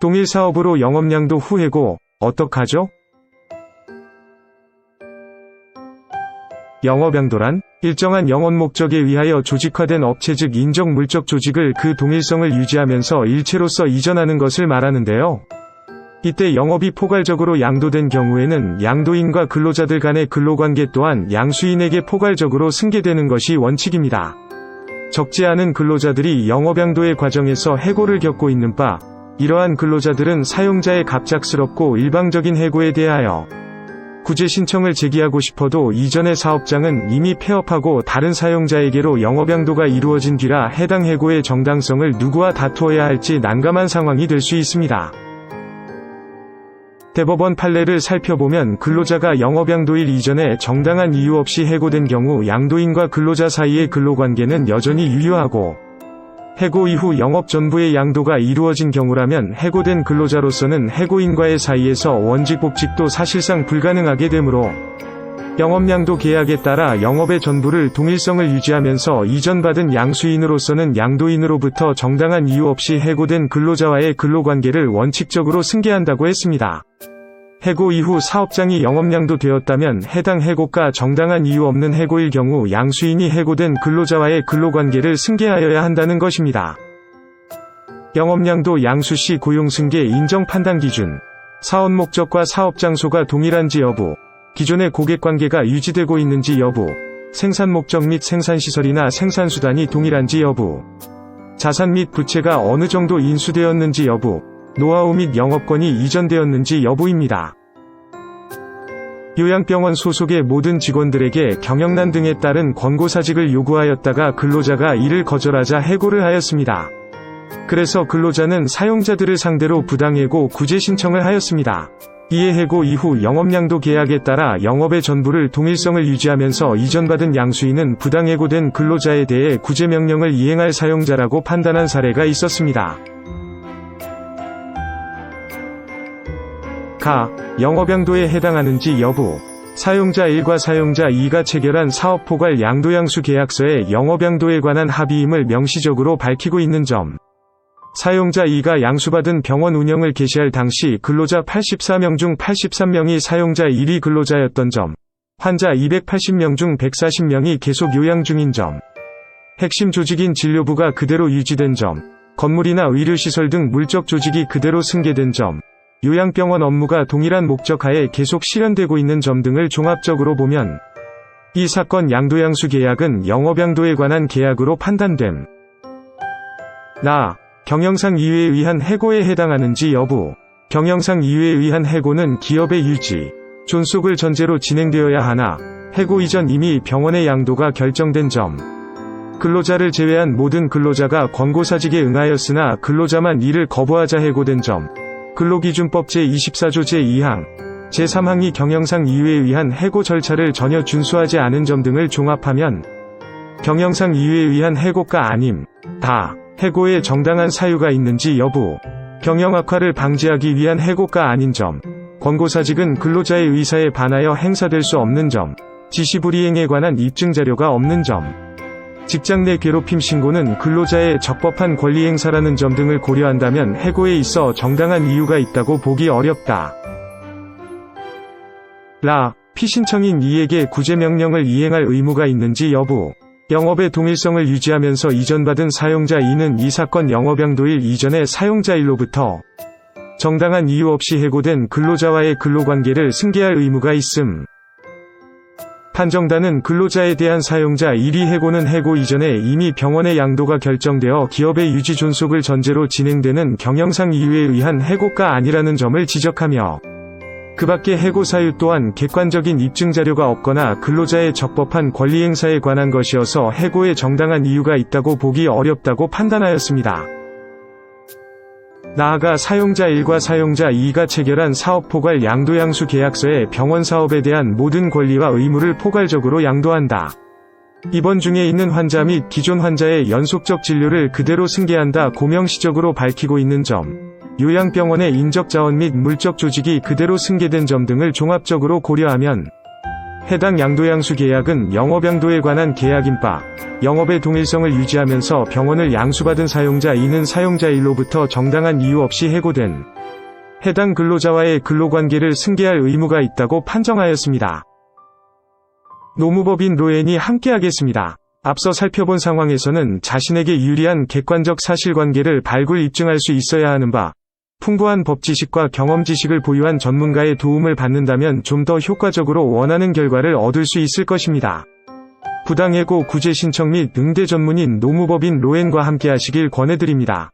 동일 사업으로 영업량도 후회고 어떡하죠? 영업양도란 일정한 영업 목적에 위하여 조직화된 업체 즉 인적 물적 조직을 그 동일성을 유지하면서 일체로서 이전하는 것을 말하는데요. 이때 영업이 포괄적으로 양도된 경우에는 양도인과 근로자들 간의 근로관계 또한 양수인에게 포괄적으로 승계되는 것이 원칙입니다. 적지 않은 근로자들이 영업양도의 과정에서 해고를 겪고 있는 바, 이러한 근로자들은 사용자의 갑작스럽고 일방적인 해고에 대하여 구제 신청을 제기하고 싶어도 이전의 사업장은 이미 폐업하고 다른 사용자에게로 영업양도가 이루어진 뒤라 해당 해고의 정당성을 누구와 다투어야 할지 난감한 상황이 될 수 있습니다. 대법원 판례를 살펴보면 근로자가 영업양도일 이전에 정당한 이유 없이 해고된 경우 양도인과 근로자 사이의 근로관계는 여전히 유효하고 해고 이후 영업 전부의 양도가 이루어진 경우라면 해고된 근로자로서는 해고인과의 사이에서 원직 복직도 사실상 불가능하게 되므로 영업양도 계약에 따라 영업의 전부를 동일성을 유지하면서 이전받은 양수인으로서는 양도인으로부터 정당한 이유 없이 해고된 근로자와의 근로관계를 원칙적으로 승계한다고 했습니다. 해고 이후 사업장이 영업양도 되었다면 해당 해고가 정당한 이유 없는 해고일 경우 양수인이 해고된 근로자와의 근로관계를 승계하여야 한다는 것입니다. 영업양도 양수시 고용승계 인정 판단 기준. 사업 목적과 사업 장소가 동일한지 여부. 기존의 고객관계가 유지되고 있는지 여부. 생산 목적 및 생산시설이나 생산수단이 동일한지 여부. 자산 및 부채가 어느 정도 인수되었는지 여부. 노하우 및 영업권이 이전되었는지 여부입니다. 요양병원 소속의 모든 직원들에게 경영난 등에 따른 권고사직을 요구하였다가 근로자가 이를 거절하자 해고를 하였습니다. 그래서 근로자는 사용자들을 상대로 부당해고 구제 신청을 하였습니다. 이에 해고 이후 영업량도 계약에 따라 영업의 전부를 동일성을 유지하면서 이전받은 양수인은 부당해고된 근로자에 대해 구제명령을 이행할 사용자라고 판단한 사례가 있었습니다. 가, 영업양도에 해당하는지 여부. 사용자 1과 사용자 2가 체결한 사업 포괄 양도양수 계약서에 영업양도에 관한 합의임을 명시적으로 밝히고 있는 점. 사용자 2가 양수받은 병원 운영을 개시할 당시 근로자 84명 중 83명이 사용자 1위 근로자였던 점. 환자 280명 중 140명이 계속 요양 중인 점. 핵심 조직인 진료부가 그대로 유지된 점. 건물이나 의료시설 등 물적 조직이 그대로 승계된 점. 요양병원 업무가 동일한 목적하에 계속 실현되고 있는 점 등을 종합적으로 보면 이 사건 양도양수 계약은 영업양도에 관한 계약으로 판단됨. 나, 경영상 이유에 의한 해고에 해당하는지 여부. 경영상 이유에 의한 해고는 기업의 유지, 존속을 전제로 진행되어야 하나, 해고 이전 이미 병원의 양도가 결정된 점. 근로자를 제외한 모든 근로자가 권고사직에 응하였으나 근로자만 이를 거부하자 해고된 점. 근로기준법 제24조 제2항, 제3항이 경영상 이유에 의한 해고 절차를 전혀 준수하지 않은 점 등을 종합하면 경영상 이유에 의한 해고가 아님, 다, 해고에 정당한 사유가 있는지 여부, 경영 악화를 방지하기 위한 해고가 아닌 점, 권고사직은 근로자의 의사에 반하여 행사될 수 없는 점, 지시불이행에 관한 입증 자료가 없는 점, 직장 내 괴롭힘 신고는 근로자의 적법한 권리 행사라는 점 등을 고려한다면 해고에 있어 정당한 이유가 있다고 보기 어렵다. 라, 피신청인 이에게 구제명령을 이행할 의무가 있는지 여부. 영업의 동일성을 유지하면서 이전받은 사용자 2는 이 사건 영업양도일 이전의 사용자 1로부터 정당한 이유 없이 해고된 근로자와의 근로관계를 승계할 의무가 있음. 판정단은 근로자에 대한 사용자 1위 해고는 해고 이전에 이미 병원의 양도가 결정되어 기업의 유지 존속을 전제로 진행되는 경영상 이유에 의한 해고가 아니라는 점을 지적하며 그 밖에 해고 사유 또한 객관적인 입증 자료가 없거나 근로자의 적법한 권리 행사에 관한 것이어서 해고에 정당한 이유가 있다고 보기 어렵다고 판단하였습니다. 나아가 사용자 1과 사용자 2가 체결한 사업 포괄 양도양수 계약서에 병원 사업에 대한 모든 권리와 의무를 포괄적으로 양도한다. 입원 중에 있는 환자 및 기존 환자의 연속적 진료를 그대로 승계한다 고명시적으로 밝히고 있는 점. 요양병원의 인적 자원 및 물적 조직이 그대로 승계된 점 등을 종합적으로 고려하면 해당 양도양수 계약은 영업양도에 관한 계약인 바, 영업의 동일성을 유지하면서 병원을 양수받은 사용자 이는 사용자 일로부터 정당한 이유 없이 해고된 해당 근로자와의 근로관계를 승계할 의무가 있다고 판정하였습니다. 노무법인 로엔이 함께하겠습니다. 앞서 살펴본 상황에서는 자신에게 유리한 객관적 사실관계를 발굴 입증할 수 있어야 하는 바, 풍부한 법 지식과 경험 지식을 보유한 전문가의 도움을 받는다면 좀 더 효과적으로 원하는 결과를 얻을 수 있을 것입니다. 부당해고 구제 신청 및 응대 전문인 노무법인 로엔과 함께 하시길 권해드립니다.